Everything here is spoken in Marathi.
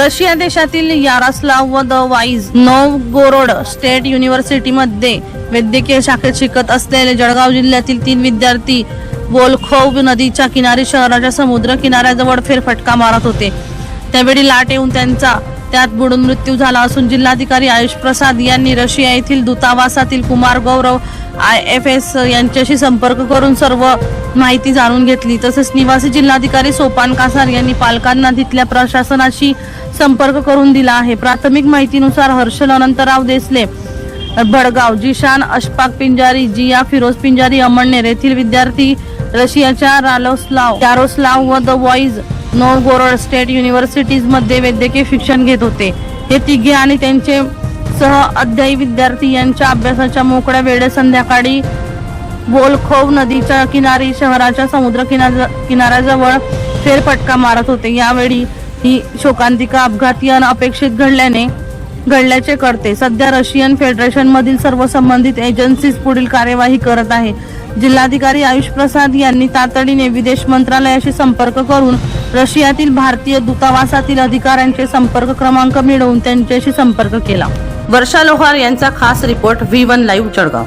रशिया देशातील यारास्लाव व द वाईज नोवगोरोड स्टेट युनिव्हर्सिटीमध्ये वैद्यकीय शाखेत शिकत असलेले जळगाव जिल्ह्यातील तीन विद्यार्थी बोलखोव नदीच्या किनारी शहराच्या समुद्र किनाऱ्याजवळ फेरफटका मारत होते. त्यावेळी लाट येऊन त्यांचा त्यात बुडून मृत्यू झाला असून जिल्हाधिकारी आयुष प्रसाद यांनी रशिया येथील दूतावासातील Kumar Gaurav I F S यांच्याशी संपर्क करून सर्व माहिती जाणून घेतली. तसेच निवासी जिल्हाधिकारी सोपान कासार यांनी पालकांना तिथल्या प्रशासनाशी संपर्क करून दिला आहे. प्राथमिक माहितीनुसार हर्षल अनंतराव देसले भडगाव जिशान अशफाक पिंजारी जिया फिरोज पिंजारी अमळनेर येथील विद्यार्थी रशियाच्या रालोस्लाव यारोस्लाव व द वॉइज नोवगोरोड स्टेट युनिव्हर्सिटीजमध्ये वैद्यकीय शिक्षण घेत होते. हे तिघे आणि त्यांचे सह अध्यायी विद्यार्थी यांच्या अभ्यासाच्या मोकळ्या वेळेत संध्याकाळी बोलखोव नदीच्या किनारी शहराच्या समुद्र किनार किनाऱ्याजवळ फेरफटका मारत होते. यावेळी ही शोकांतिका अपघाती अनपेक्षित घडल्याने घडल्याचे कळते. सध्या रशियन फेडरेशन मधील सर्व संबंधित एजन्सीज पुढील कार्यवाही करत आहे. जिल्हाधिकारी आयुष प्रसाद यांनी तातडीने विदेश मंत्रालयाशी संपर्क करून रशियातील भारतीय दूतावासातील अधिकाऱ्यांचे संपर्क क्रमांक मिळवून त्यांच्याशी संपर्क केला. वर्षा लोहार यांचा खास report V one live Jalgaon.